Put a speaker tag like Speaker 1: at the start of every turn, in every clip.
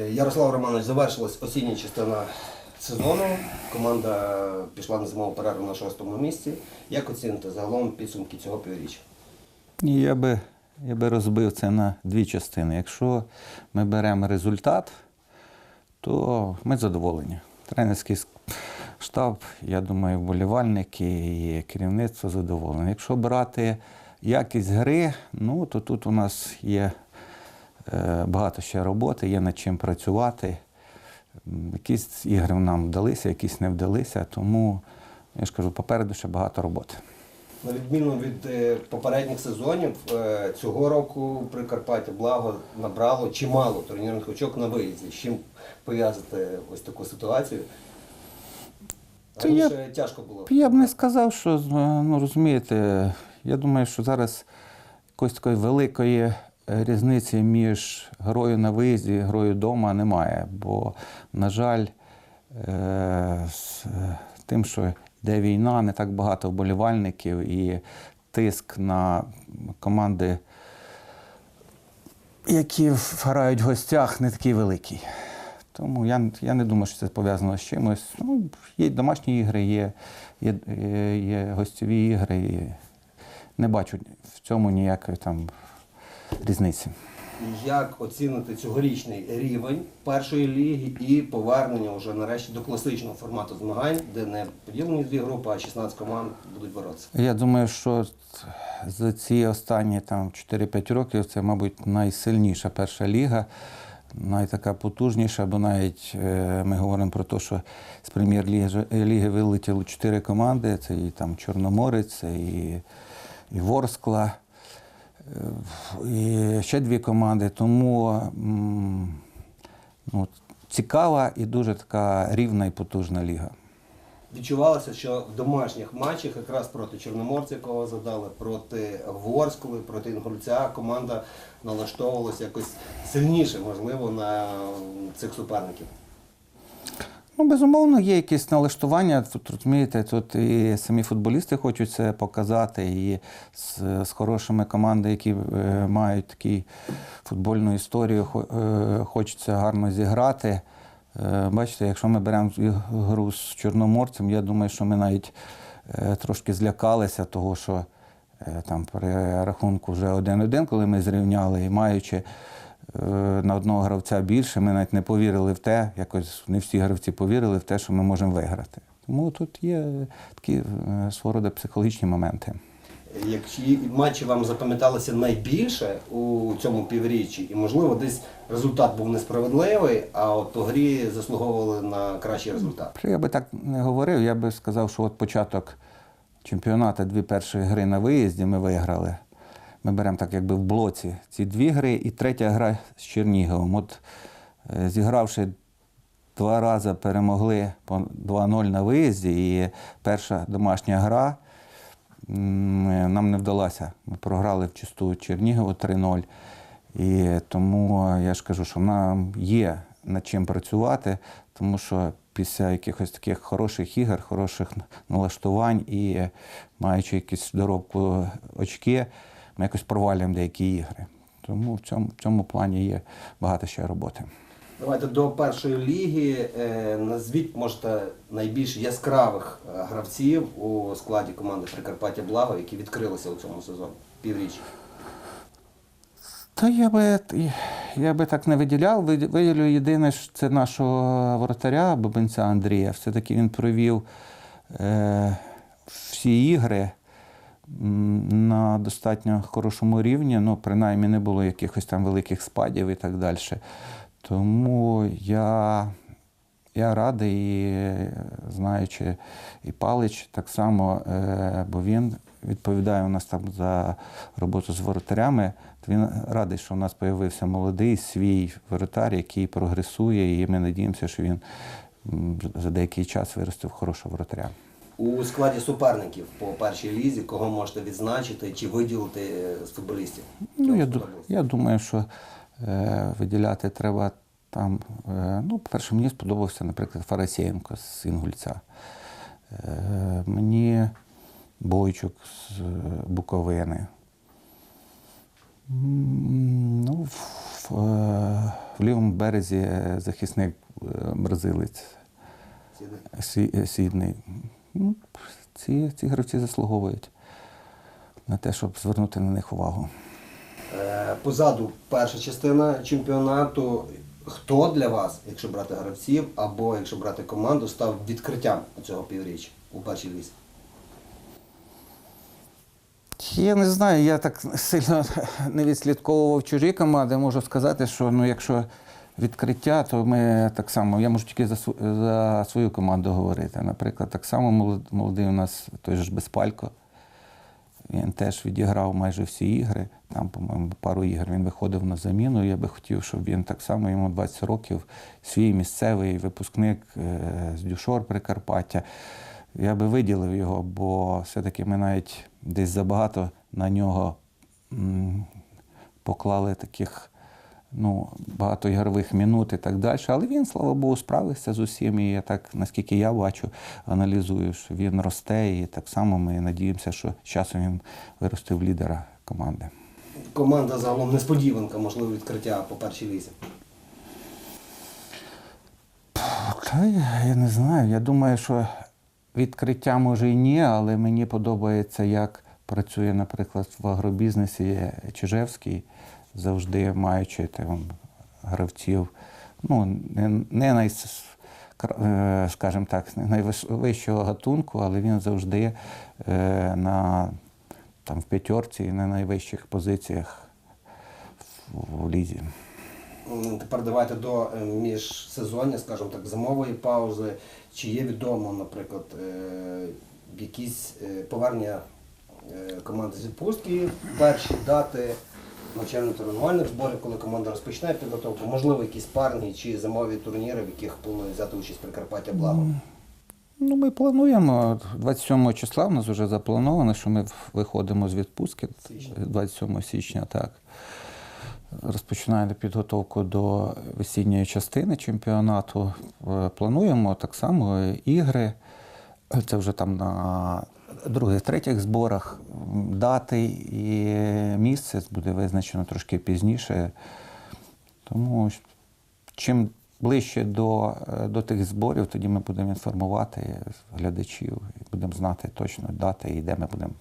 Speaker 1: Ярослав Романович, завершилась осіння частина сезону. Команда пішла на зимову перерву на шостому місці. Як оціните загалом підсумки цього півріччя?
Speaker 2: Ні, я би, я би розбив це на дві частини. Якщо ми беремо результат, то ми задоволені. Тренерський штаб, я думаю, вболівальники і керівництво задоволені. Якщо брати якість гри, ну то тут у нас є багато ще роботи, є над чим працювати. Якісь ігри нам вдалися, якісь не вдалися, тому я ж кажу, попереду ще багато роботи.
Speaker 1: На відміну від е, попередніх сезонів, е, цього року Прикарпаття Благо набрало чимало турнірних очок на виїзді. З чим пов'язати ось таку ситуацію?
Speaker 2: Та я-
Speaker 1: тяжко було.
Speaker 2: Я б не сказав, що ну розумієте, я думаю, що зараз якоїсь такої великої е, різниці між грою на виїзді і грою вдома немає. Бо, на жаль, е, з е, тим, що йде війна, не так багато вболівальників і тиск на команди, які грають в гостях, не такий великий. Тому я, я не думаю, що це пов'язано з чимось. Ну, є домашні ігри, є, є, є, є гостьові ігри. І не бачу в цьому ніякої там різниці.
Speaker 1: Як оцінити цьогорічний рівень першої ліги і повернення вже нарешті до класичного формату змагань, де не поділені дві групи, а 16 команд будуть боротися?
Speaker 2: Я думаю, що за ці останні там 4-5 років це, мабуть, найсильніша перша ліга, найтака потужніша, бо навіть е, ми говоримо про те, що з прем'єр-ліги ліги вилетіло 4 команди: це і там Чорноморець, це і, і Ворскла, е, і ще дві команди. Тому ну, цікава і дуже така рівна і потужна ліга.
Speaker 1: Відчувалося, що в домашніх матчах, якраз проти Чорноморця, якого задали, проти Ворскли, проти Інгульця, команда налаштовувалася якось сильніше, можливо, на цих суперників.
Speaker 2: Ну, безумовно, є якісь налаштування. Тут розумієте, тут і самі футболісти хочуть це показати, і з, з хорошими командами, які е, мають таку футбольну історію, хо- е, хочеться гарно зіграти. Е, бачите, якщо ми беремо гру з Чорноморцем, я думаю, що ми навіть е, трошки злякалися того, що е, там при рахунку вже 1-1, коли ми зрівняли, і маючи на одного гравця більше, ми навіть не повірили в те, якось не всі гравці повірили в те, що ми можемо виграти. Тому тут є такі е, свого роду психологічні моменти.
Speaker 1: Які матчі вам запам'яталися найбільше у цьому півріччі, і можливо десь результат був несправедливий, а от у грі заслуговували на кращий результат.
Speaker 2: Я би так не говорив, я би сказав, що от початок чемпіонату, дві перші гри на виїзді ми виграли. Ми беремо так, якби в блоці ці дві гри, і третя гра з Черніговом. От е, зігравши два рази, перемогли по 2-0 на виїзді, і перша домашня гра нам не вдалася. Ми програли в чисту Чернігову 3-0. І тому я ж кажу, що нам є над чим працювати, тому що після якихось таких хороших ігор, хороших налаштувань і маючи якусь доробку очки, ми якось провалюємо деякі ігри. Тому в цьому, в цьому плані є багато ще роботи.
Speaker 1: Давайте до першої ліги. Е, назвіть, можете, найбільш яскравих е, гравців у складі команди Прикарпаття Благо, які відкрилися у цьому сезоні півріччя.
Speaker 2: Та я би, я би так не виділяв. Виділю єдине, що це нашого воротаря Бабинця Андрія. Все-таки він провів е, всі ігри на достатньо хорошому рівні. Ну, принаймні не було якихось там великих спадів і так далі. Тому я, я радий, і, знаючи і Палич так само, е, бо він відповідає у нас там за роботу з воротарями. Він радий, що у нас з'явився молодий свій воротар, який прогресує, і ми надіємося, що він за деякий час виросте в хорошого воротаря.
Speaker 1: У складі суперників по першій лізі, кого можете відзначити чи виділити е, з футболістів?
Speaker 2: Ну, я, я думаю, що е, виділяти треба там. Е, ну, по-перше, мені сподобався, наприклад, Фарасєєнко з Інгульця. Е, мені Бойчук з е, Буковини. Ну, в, в, е, в лівому березі е, захисник бразилець
Speaker 1: Сіди.
Speaker 2: Сі- е, Сідний. Ну, ці, ці гравці заслуговують на те, щоб звернути на них увагу.
Speaker 1: Е, Позаду перша частина чемпіонату. Хто для вас, якщо брати гравців, або якщо брати команду, став відкриттям цього півріччя у першій лісі?
Speaker 2: Я не знаю, я так сильно не відслідковував чужі команди. Можу сказати, що ну, якщо відкриття, то ми так само, я можу тільки за, за свою команду говорити. Наприклад, так само молодий у нас той ж Безпалько. Він теж відіграв майже всі ігри. Там, по-моєму, пару ігор він виходив на заміну. Я би хотів, щоб він так само, йому 20 років, свій місцевий випускник е, з Дюшор Прикарпаття. Я би виділив його, бо все-таки ми навіть десь забагато на нього поклали таких ну, багато ігрових минут і так далі. Але він, слава Богу, справився з усім. І я так, наскільки я бачу, аналізую, що він росте, і так само ми надіємося, що з часом він виросте в лідера команди.
Speaker 1: Команда загалом несподіванка, можливо, відкриття по першій лісі.
Speaker 2: Та я не знаю. Я думаю, що відкриття може і ні, але мені подобається, як працює, наприклад, в агробізнесі Чижевський, завжди маючи там, гравців, ну, не, не най, е, скажімо так, найвищого гатунку, але він завжди е, на, там, в п'ятерці і на найвищих позиціях в, лізі.
Speaker 1: Тепер давайте до е, міжсезоння, скажімо так, зимової паузи. Чи є відомо, наприклад, якісь повернення команди з відпустки, перші дати навчально-тренувальних зборів, коли команда розпочинає підготовку, можливо, якісь парні чи зимові турніри, в яких планує взяти участь Прикарпаття Благо.
Speaker 2: Ну, ми плануємо 27 числа. У нас вже заплановано, що ми виходимо з відпустки 27 січня, так. Розпочинаємо підготовку до весінньої частини чемпіонату. Е, Плануємо так само ігри. Це вже там на других, третіх зборах. Дати і місце буде визначено трошки пізніше. Тому чим ближче до, е, до тих зборів, тоді ми будемо інформувати глядачів і будемо знати точно дати і де ми будемо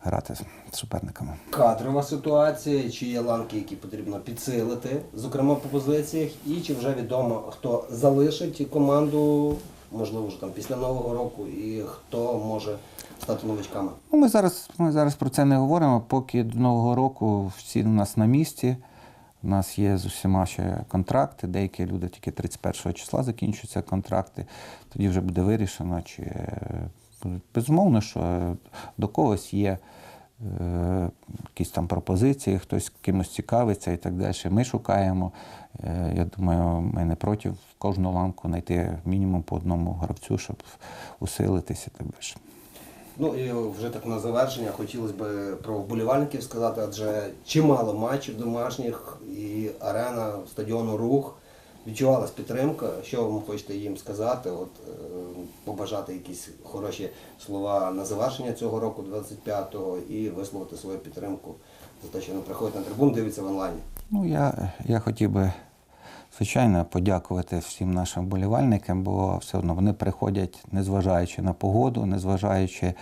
Speaker 2: грати з суперниками.
Speaker 1: Кадрова ситуація, чи є ланки, які потрібно підсилити, зокрема по позиціях, і чи вже відомо, хто залишить команду, можливо, вже там після Нового року, і хто може стати новичками.
Speaker 2: Ну, ми, зараз, ми зараз про це не говоримо, поки до Нового року всі у нас на місці. У нас є з усіма ще контракти, деякі люди тільки 31 числа закінчуються контракти. Тоді вже буде вирішено, чи е, безумовно, що е, до когось є е, якісь там пропозиції, хтось кимось цікавиться і так далі. Ми шукаємо. Е, Я думаю, ми не проти кожну ланку знайти мінімум по одному гравцю, щоб усилитися так далі.
Speaker 1: Ну і вже так на завершення хотілося б про вболівальників сказати, адже чимало матчів домашніх і арена стадіону рух. Відчувалась підтримка. Що ви хочете їм сказати? От е, побажати якісь хороші слова на завершення цього року, 25-го, і висловити свою підтримку за те, що вони приходять на трибун, дивляться в онлайні.
Speaker 2: Ну, я, я хотів би, звичайно, подякувати всім нашим болівальникам, бо все одно вони приходять, незважаючи на погоду, незважаючи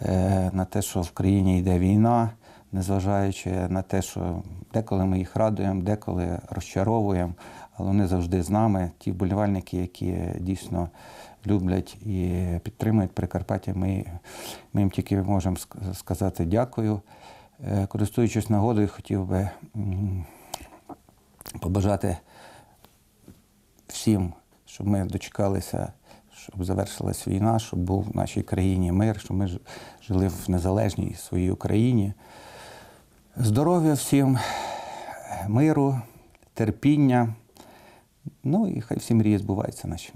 Speaker 2: е, на те, що в країні йде війна, незважаючи на те, що деколи ми їх радуємо, деколи розчаровуємо, але вони завжди з нами. Ті вболівальники, які дійсно люблять і підтримують Прикарпаття, ми, ми їм тільки можемо сказати дякую. Е, Користуючись нагодою, хотів би побажати всім, щоб ми дочекалися, щоб завершилась війна, щоб був в нашій країні мир, щоб ми жили в незалежній своїй Україні. Здоров'я всім, миру, терпіння. Ну і хай всі мрії збуваються наші.